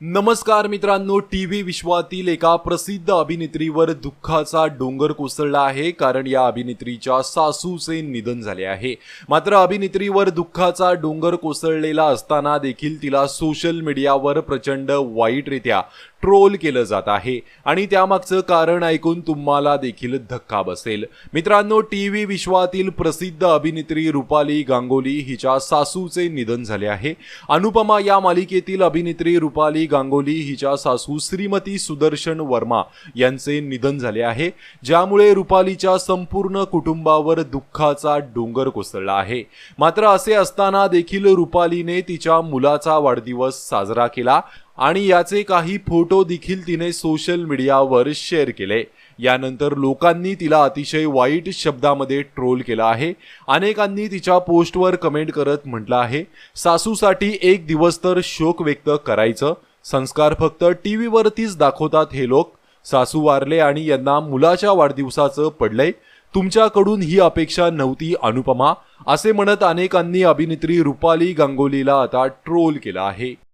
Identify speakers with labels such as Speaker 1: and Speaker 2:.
Speaker 1: नमस्कार मित्रांनो T V विश्वातील एका प्रसिद्ध अभिनेत्रीवर दुःखाचा डोंगर कोसळला आहे कारण या अभिनेत्रीच्या सासूचे निधन झाले आहे. मात्र अभिनेत्रीवर दुःखाचा डोंगर कोसळलेला असताना देखील तिला सोशल मीडियावर प्रचंड वाईटरित्या ट्रोल केलं जात आहे. आणि त्यामागचं कारण ऐकून तुम्हाला देखील धक्का बसेल. मित्रांनो टी व्ही विश्वातील प्रसिद्ध अभिनेत्री रुपाली गांगोली हिच्या सासूचे निधन झाले आहे. अनुपमा या मालिकेतील अभिनेत्री रुपाली गांगोली हिच्या सासू श्रीमती सुदर्शन वर्मा यांचे निधन झाले आहे ज्यामुळे रुपालीच्या संपूर्ण कुटुंबावर दुःखाचा डोंगर कोसळला आहे. मात्र असे असताना देखील रुपालीने तिच्या मुलाचा वाढदिवस साजरा केला. आणि याचे काही फोटो देखील तिने सोशल मीडियावर शेअर केले. यानंतर लोकांनी तिला अतिशय वाईट शब्दामध्ये ट्रोल केला आहे. अनेकांनी तिच्या पोस्टवर कमेंट करत म्हटलं आहे सासूसाठी एक दिवस तर शोक व्यक्त करायचं. संस्कार फक्त टी व्हीवरतीच दाखवतात हे लोक. सासू वारले आणि यांना मुलाच्या वाढदिवसाचं पडलंय. तुमच्याकडून ही अपेक्षा नव्हती अनुपमा. असे म्हणत अनेकांनी अभिनेत्री रुपाली गांगोलीला आता ट्रोल केला आहे.